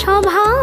সভা